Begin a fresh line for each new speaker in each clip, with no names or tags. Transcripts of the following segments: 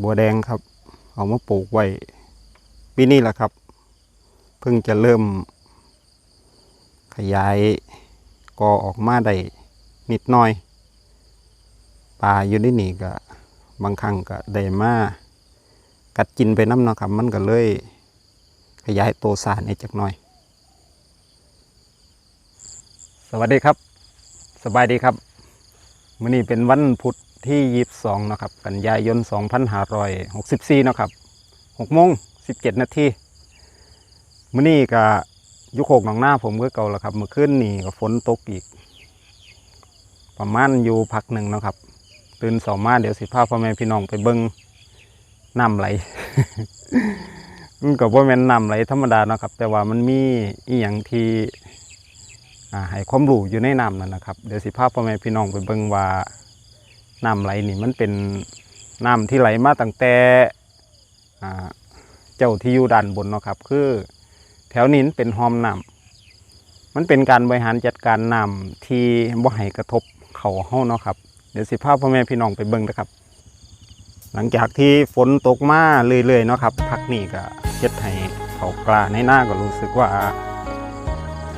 บัวแดงครับ เอามาปลูกไว้ปีนี้แหละครับ เพิ่งจะเริ่ม ขยายกอออกมาได้นิดหน่อยปลาอยู่ในนี่ก็บางครั้งก็ได้มากัดกินไปน้ำเนาะครับ มันก็เลย ขยายโตสารในจักหน่อย สวัสดีครับ สบายดีครับมื้อนี้เป็นวันพุธ ที่22นะครับ กันยายน2564นะครับ6โมง17นาทีมื้อนี้ก็ยุโคกหนองหน้าผมก็เก่าแล้วครับเมื่อคืนนี่ก็ฝนตกอีก ประมาณอยู่พักหนึ่งนะครับ ตื่นสองมาเดี๋ยวสิพาพ่อแม่พี่น้องไปเบิ้งน้ำไหลมันก็บ่แม่นน้ำไหลธรรมดานะครับ แต่ว่ามันมีอีหยังที่อ่าให้ความรู้อยู่ในน้ำนั่นนะครับ เดี๋ยวสิพาพ่อแม่พี่น้องไปเบิ่งว่า น้ำไหลนี่มันเป็นน้ำที่ไหลมาตั้งแต่เจ้าที่อยู่ด้านบนเนาะครับ คือแถวนี้เป็นหอมน้ำมันเป็นการบริหารจัดการน้ำที่บ่ให้กระทบเขาเฮาเนาะครับ เดี๋ยวสิพาพ่อแม่พี่น้องไปเบิ่งนะครับ หลังจากที่ฝนตกมาเรื่อยๆเนาะครับพักนี่ก็เฮ็ดให้เขากล้าในหน้าก็รู้สึกว่า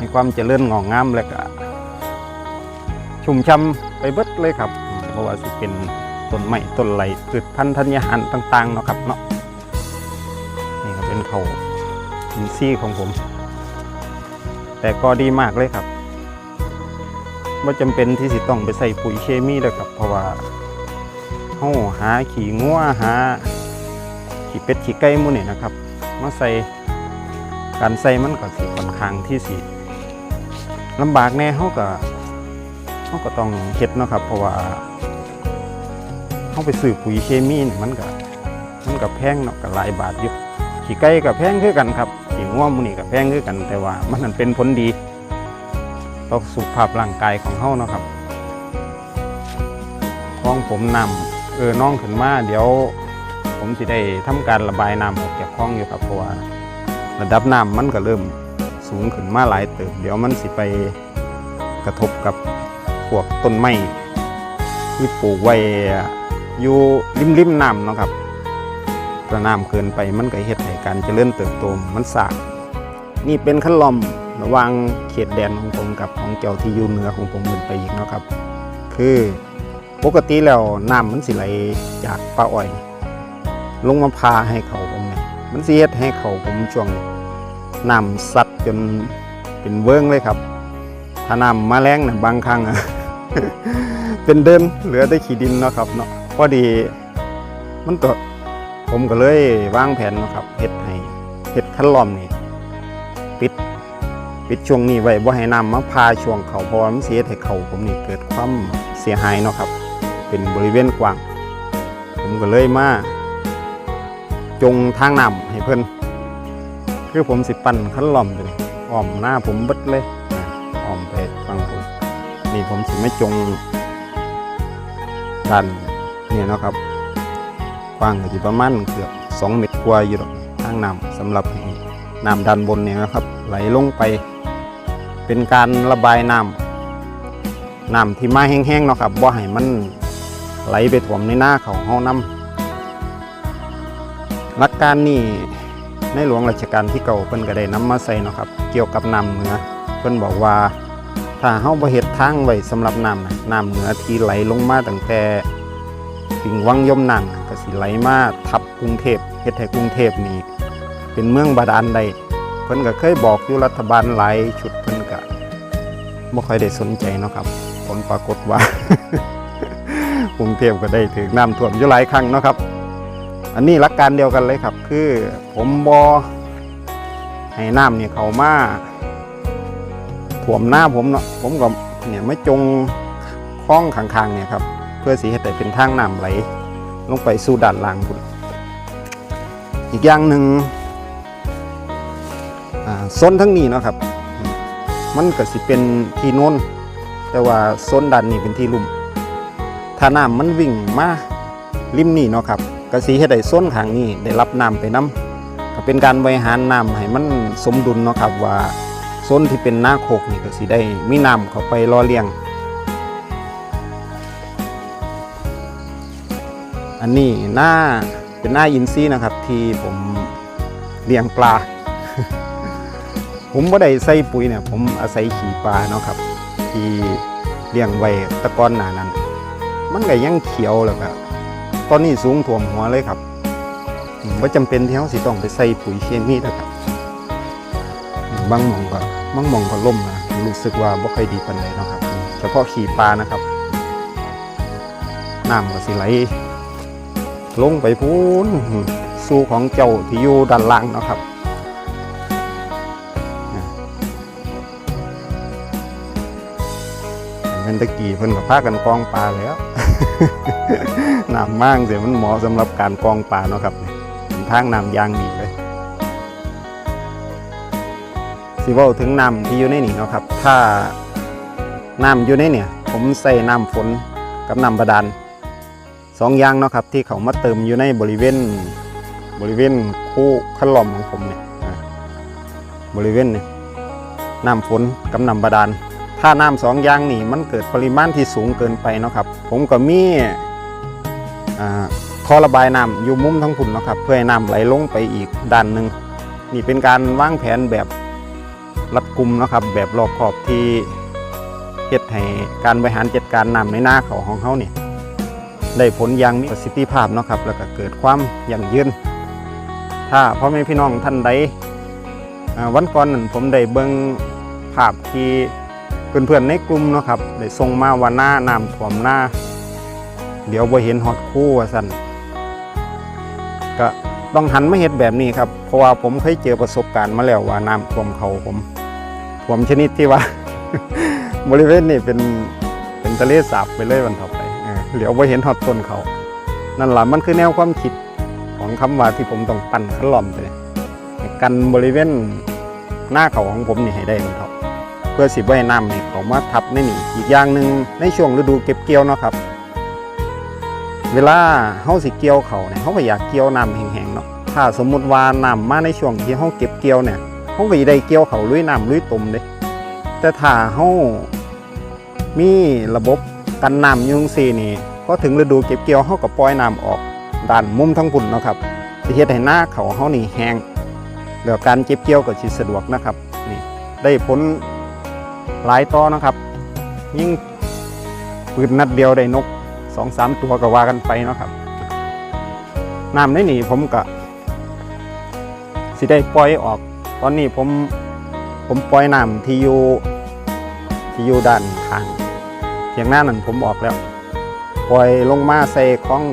มีความเจริญงอกงามและก็ชุ่มช่ำไปเบิดเลยครับ ราะว่าสิเป็นต้นไม้ต้นไหลพืชพันธุ์ธัญญาหารต่างๆเนาะครับเนาะนี่ก็เป็นเขาอินซี่ของผม แต่ก็ดีมากเลยครับไม่จำเป็นที่สิต้องไปใส่ปุ๋ยเคมีเลยครับ เพราะว่าเฮาหาขี่งัวหาขี่เป็ดขี่ไก่หมูนี่นะครับมาใส่การใส่มันก็สิค่อนข้างที่สิลำบากแน่เฮาก็เฮาก็ต้องเฮ็ดเนาะครับ เพราะว่า เฮาไปซื้อปุ๋ยเคมีนี่มันก็มันก็แพงเนาะก็หลายบาทอยู่ขี่ไก่ก็แพงคือกันครับขี่งัวหมูนี่ก็แพงคือกันแต่ว่ามันเป็นผลดีต่อสุขภาพร่างกายของเฮาเนาะครับคลองผมนำเออน้องขึ้นมาเดี๋ยว ผมสิได้ทำการระบายน้ำออกจากคลองอยู่ครับเพราะว่าระดับน้ำมันก็เริ่มสูงขึ้นมาหลายเติบเดี๋ยวมันสิไปกระทบกับพวกต้นไม้ที่ปลูกไว้ อยู่ริมริมน้ำเนาะครับถ้าน้ำเกินไปมันก็เฮ็ดให้การเจริญเติบโตมันสากนี่เป็นขั้นลอมระหว่างเขตแดนของผมกับของเจ้าที่อยู่เหนือของผมขึ้นไปอีกเนาะครับ คือปกติแล้วน้ำมันสิไหลจากป่าอ้อย ลงมาพาให้เขาผมเนี่ยมันเสิเฮ็ดให้เขาผมช่วงน้ำซัดจนเป็นเวิ้งเลยครับ ถ้าน้ำมาแรงนะบางครั้งอะเป็นเดินเหลือแต่ขี้ดินเนาะครับเนาะ อดี มันก็ผมก็เลยวางแผนนะครับเฮ็ดให้เฮ็ดคันล้อมนี่ปิดปิดช่วงนี้ไว้บ่ให้น้ำมาพาช่วงเขาพราะว่ามันสิเฮ็ดให้เขาผมนี่เกิดความเสียหายเนาะครับ เป็นบริเวณกว้าง ผมก็เลยมาจงทางน้ำให้เพิ่นคือผมสิปั่นคันล้อมตัวนี้อ้อมหน้าผมบดเลยอ้อมไปฟังผมนี่ผมสิไม่จงด้า นนี่เนะครับกว้างอยู่ประมาณเกือบ2เมตรกว่าอยู่หรอกทางน้ำสำหรับให้น้ำด้านบนเนี่ยนะครับ ไหลลงไป เป็นการระบายน้ำน้ำที่มาแห้งๆเนาะครับบ่ให้มันไหลไปถ่วมในหน้าเขาเฮานํหลักการนี้ในหลวงรัชกาลที่เก่าเพิ่นก็ได้นำมาใส่เนาะครับ เกี่ยวกับน้ำเหนือเพิ่นบอกว่าถ้าเฮาบ่เฮ็ดทางไว้สำหรับน้ำนะน้ำเหนือที่ไหลลงมาตั้งแต่ ถึงวังยมนั่งก็สิไหลมาทับกรุงเทพเฮ็ดให้กรุงเทพนี่เป็นเมืองบาดาลได้เพิ่นก็เคยบอกอยู่รัฐบาลหลายชุดเพิ่นก็บ่ค่อยได้สนใจเนาะครับ ผลปรากฏว่ากรุงเทพก็ได้ถึงน้ำท่วมอยู่หลายครั้งเนาะครับ อันนี้หลักการเดียวกันเลยครับ คือผมบอให้น้ำเนี่ยเขามาถ่วมหน้าผมเนาะผมก็เนี่ยไม่จงคล้องข้างๆเนี่ยครับ เพื่อสีให้แต่เป็นทางน้ำไหล ลงไปสู่ด้านล่างพุ่นอีกอย่างหนึ่งโซนทั้งนี้เนาะครับ มันก็สิเป็นที่โน้น แต่ว่าโซนด้านนี้เป็นที่ลุ่ม ถ้าน้ำมันวิ่งมาริมนี่เนาะครับกระสีให้ได้โซนขางนี้ได้รับน้ำไปน้ำก็เป็นการบริหารน้ำให้มันสมดุลเนาะครับว่าโซนที่เป็นหน้าโคกนี่ก็สิได้มีน้ำเข้าไปรอเลี้ยง อันนี้หน้าเป็นหน้าอินซีย์นะครับ ที่ผมเลี้ยงปลา ผมบ่ได้ใส่ปุ๋ยเนี่ย ผมอาศัยขี่ปลาเนาะครับ ที่เลี้ยงไว้ตะกอนหนานั้น มันก็ยังเขียวแล้วก็ตอนนี้สูงท่วมหัวเลยครับว่าจำเป็นที่เขาสิต้องไปใส่ปุ๋ยเคมีนะครับมบางหมองก็บางหมองก็ล่มนะรู้สึกว่าบ่ค่อยดีปานใดเนาะครับเฉพาะขี่ปลานะครับน้ำก็สิไหล ลงไปพูนสู่ของเจ้าที่อยู่ด้านล่างนะครับเป็นตะกี้เพิ่นกับพากันกองปลาแล้วน้ำมั่งเสียมันเหมาะสำหรับการกองปลาเนาะครับทางน้ำยางดีเลยสิว่าถึงน้ำที่อยู่ในนี่เนาะครับ ถ้าน้ำอยู่ในเนี่ย ผมใส่น้ำฝนกับน้ำบาดาล สองอย่างเนาะครับที่เขามาเติมอยู่ในบริเวณบริเวณคู่ขั้นหลอมของผมเนี่ยบริเวณเนี่ยน้ำฝนกับน้ำบาดาล ถ้าน้ำสองอย่างนี่มันเกิดปริมาณที่สูงเกินไปเนาะครับ ผมก็มีอ่าท่อระบายน้ำอยู่มุมทั้งพุ่นเนาะครับ เพื่อให้น้ำไหลลงไปอีกด้านหนึ่งนี่เป็นการวางแผนแบบรัดกุมเนาะครับ แบบรอบขอบที่เฮ็ดให้การบริหารจัดการน้ำในหน้าเขาของเขาเนี่ย ได้ผลอย่างมีประสิทธิภาพเนาะครับแล้วก็เกิดความยั่งยืน ถ้าพ่อแม่พี่น้องท่านใดวันก่อนนั้นผมได้เบิ่งภาพที่เพื่อนๆในกลุ่มเนาะครับได้ส่งมาว่าหน้าน้ำท่วมหน้า เดี๋ยวบ่เห็นฮอดคู่ว่าซั่นก็ต้องหันมาเฮ็ดแบบนี้ครับ เพราะว่าผมเคยเจอประสบการณ์มาแล้วว่าน้ำท่วมเขาผมท่วมชนิดที่ว่า บริเวณนี้เป็นเป็นทะเลสาบไปเลยวันต่อไป เหลียวไปเห็นฮอดต้นเขา นั่นแหละมันคือแนวความคิดของคำว่าที่ผมต้องปั่นขล่อมไปเลยกันบริเวณหน้าเขาของผมนี่ให้ได้มันเถอะเพื่อสิบ่ให้น้ำนี่เขามาทับในนี่อีกอย่างหนึ่งในช่วงฤดูเก็บเกี่ยวเนาะครับ เวลาเฮาสิเกี่ยวเขาเนี่ยเฮาก็อยากเกี่ยวน้ำแห้งๆเนาะถ้าสมมุติว่าน้ำมาในช่วงที่เฮาเก็บเกี่ยวเนี่ยเฮาก็สิได้เกี่ยวเขาลุยน้ำลุยตุ่มเด้แต่ถ้าเฮามีระบบ กันน้ำยุงซีนี่พอถึงฤดูเก็บเกี่ยวเฮาก็ปล่อยน้ำออกด้านมุมทั้งพุ่นนะครับสิเฮ็ดให้หน้าเขาเฮานี่แห้งแล้วการเก็บเกี่ยวก็สิสะดวกนะครับนี่ได้ผลหลายต่อนะครับ ยิ่งปืนนัดเดียวได้นกสองสามตัวก็ว่ากันไปนะครับน้ำในนี่ผมก็สิได้ปล่อยออก ตอนนี้ผมผมปล่อยน้ำที่อยู่ที่อยู่ด้านข้าง เทียงหน้านั่นผมออกแล้วปล่อยลงมาใส่คล้อง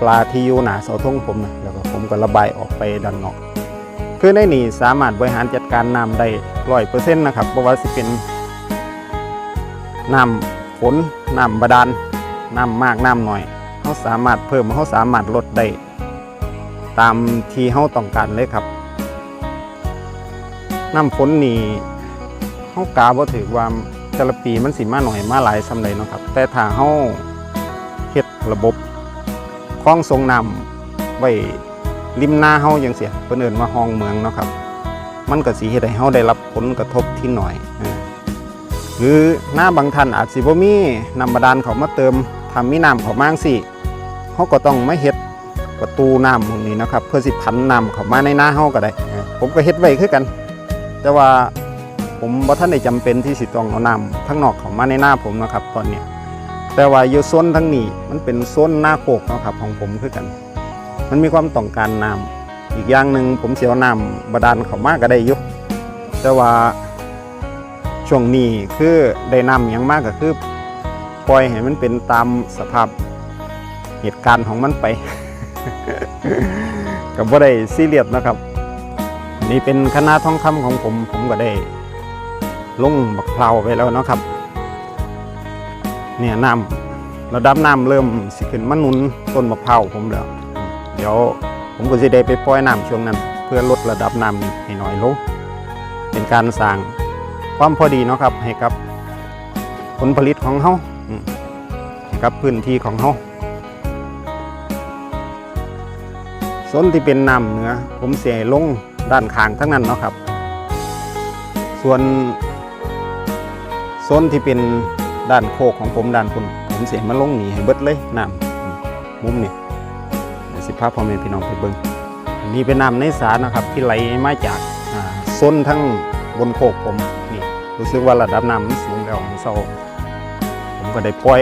ปลาที่อยู่หนาเสาธงผมนะแล้วก็ผมก็ระบายออกไปด้านนอก คือในนี่สามารถบริหารจัดการน้ำได้ร้อยเปอร์เซ็นต์นะครับเพราะว่าสิเป็นน้ำฝนน้ำบาดาลน้ำมากน้ำหน่อยเขาสามารถเพิ่มเขาสามารถลดได้ตามที่เขาต้องการเลยครับน้ำฝนนี่เฮากาบ่ถือว่า แต่ละปีมันสิมาหน่อยมาหลายซำใดเนาะครับ แต่ถ้าเฮาเฮ็ดระบบคลองส่งน้ำไว้ริมหน้าเฮาจังซี่เพิ่นเอิ้นว่าห้องเมืองเนาะครับ มันก็สิเฮ็ดให้เฮาได้รับผลกระทบที่หน้อยอหรือหน้าบางท่านอาจสิบ่มีน้ำบาดาลเขามาเติมถ้ามีน้ำเขามาจังซี้เฮาก็ต้องมาเฮ็ดประตูน้ำตรงนี้นะครับ เพื่อสิพันน้ำเข้ามาในหน้าเฮาก็ได้ ผมก็เฮ็ดไว้คือกัน แต่ว่า ผมบ่ท่านได้จำเป็นที่สิต้องเอาน้ำทั้งนอกเข้ามาในหน้าผมนะครับ ตอนเนี้ยแต่ว่าอยู่โซนทั้งนี้มันเป็นโซนหน้าโคกนะครับของผมคือกัน มันมีความต้องการน้ำอีกอย่างหนึ่งผมเสียวน้ำบาดาลเขามากก็ได้ยุแต่ว่าช่วงนี้คือได้น้ำอย่างมากก็คือปล่อยให้มันเป็นตามสภาพเหตุการณ์ของมันไป กับว่าได้ซีเรียสนะครับ นี่เป็นคณะทองคำของผมผมก็ได้ ลงบักเพลาไปแล้วเนาะครับ เนี่ยน้ำระดับน้ำเริ่มสิขึ้นมาหนุนต้นมะพร้าวผมแล้ว เดี๋ยวผมก็จะได้ไปปล่อยน้ำช่วงนั้น เพื่อลดระดับน้ำให้น้อยลงเป็นการสร้างความพอดีเนาะครับ ให้กับผลผลิตของเขาให้กับพื้นที่ของเขาส่วนที่เป็นน้ำเหนือผมเสียลงด้านข้างทั้งนั้นเนาะครับ ส่วน ซนที่เป็นด้านโคกของผมด้านคุณผมเสียมาลงหนีให้เบิดเลยน้ำมุมนี่เดี๋ยวสิสิพพ่อแม่พี่น้องไปเบิงอันนี้เป็นน้ำในสานะครับ ที่ไหลมาจากอ่าส้นทั้งบนโคกผมนี่รู้สึกว่าระดับน้ำมันสูงแล้วของเศร้าผมก็ได้ปล่อย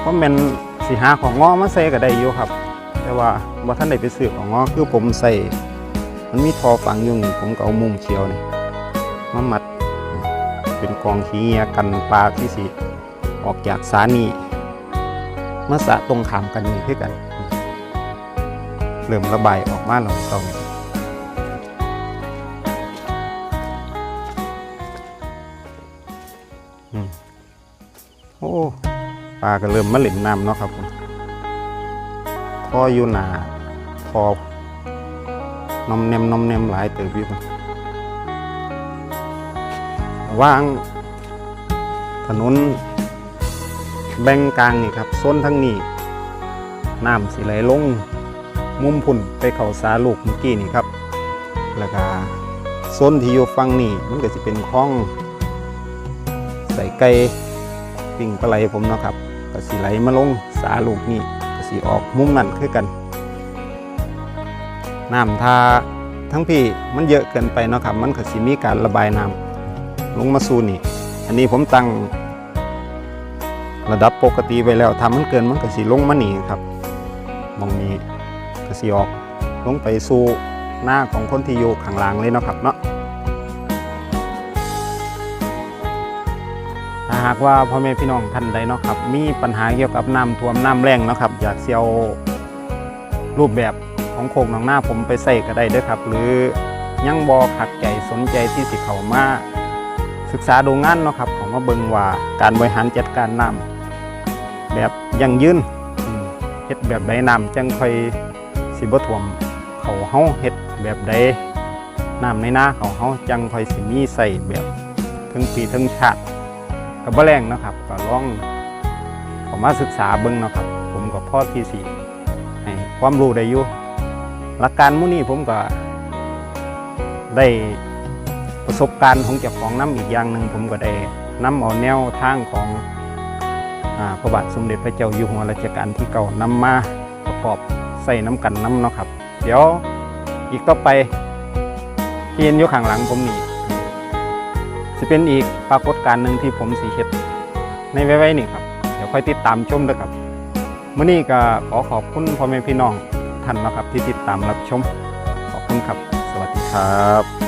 เพราะมันสิหาของงอมาใส่ก็ได้อยู่ครับ แต่ว่าว่าท่านได้ไปซื้อของงอคือผมใส่มันมีทอฝังอยู่นี่ผมก็เอามุมเขียวนี่ มามัด เป็นกองขี้เงียกันปลาที่สิออกจากสานีมาสะตรงขามกันนี่คือกัน เริ่มระบายออกมาแล้วต้องอืมโอ้ปลาก็เริ่มมาเล่นน้ำเนาะครับผมท่ออยู่หนาทอนอมแนมนอมแนมหลายเติบอยู่ ว่าง ถนน แบ่งกลางนี่ครับโซนทั้งนี้น้ำสิไหลลง มุมพุ่นไปเขาสาลูกเมื่อกี้นี่ครับ แล้วก็โซนที่อยู่ฝั่งนี้มันก็จะเป็นคลอง ใส่ไก่ปิ่งปลาไหลผมเนาะครับก็สิไหลมาลงสาลูกนี่ก็สิออกมุมนั่นคือกันน้ำทาทั้งพี่มันเยอะเกินไปเนาะครับ มันก็สิมีการระบายน้ำ ลงมาสู่นี่ อันนี้ผมตั้งระดับปกติไว้แล้วทำมันเกินมันก็สิลงมานี่ครับมองนี้ก็สิออกลงไปสู่หน้าของคนที่อยู่ข้างล่างเลยเนาะครับเนาะถ้าหากว่าพ่อแม่พี่น้องท่านใดเนาะครับ มีปัญหาเกี่ยวกับน้ำท่วมน้ำแรงเนาะครับ อยากเสียวรูปแบบของโคกหนองหน้าผมไปใส่ก็ได้ด้วยครับ หรือยังบอขัดใจสนใจที่สิเขามา ศึกษาดูงานเนาะครับของมาเบิ่งว่าการบริหารจัดการน้ำแบบยั่งยืนเฮ็ดแบบใดน้ำจังค่อยสิบ่ท่วมเขาเฮาเฮ็ดแบบใดน้ำในนาเขาเฮาจังค่อยสิมีใส่แบบทั้งปีทั้งชาติก็บ่แรงเนาะครับก็ลองเขอมาศึกษาเบิ่งเนาะครับ ผมก็พอที่สิให้ความรู้ได้อยู่หลักการมู่นี้ผมก็ได้ ประสบการณ์ของเจ้าของน้ำอีกอย่างหนึ่งผมก็ได้น้ำเอาแนวทางของอพระบาทสมเด็จพระเจ้าอยู่หัวรัชกาลที่เก่านำมาประกอบใส่น้ำกันน้ำเนาะครับ เดี๋ยวอีกต่อไปเที่เห็นอยู่ข้างหลังผมนี่จะเป็นอีกปรากฏการณ์หนึ่งที่ผมสีเฮ็ดในไว้ๆนี่ครับเดี๋ยวค่อยติดตามชมด้วยครับมื่อนี้ก็ขอขอบคุณพ่อแม่พี่น้องท่านนะครับที่ติดตามรับชม ขอบคุณครับ สวัสดีครับ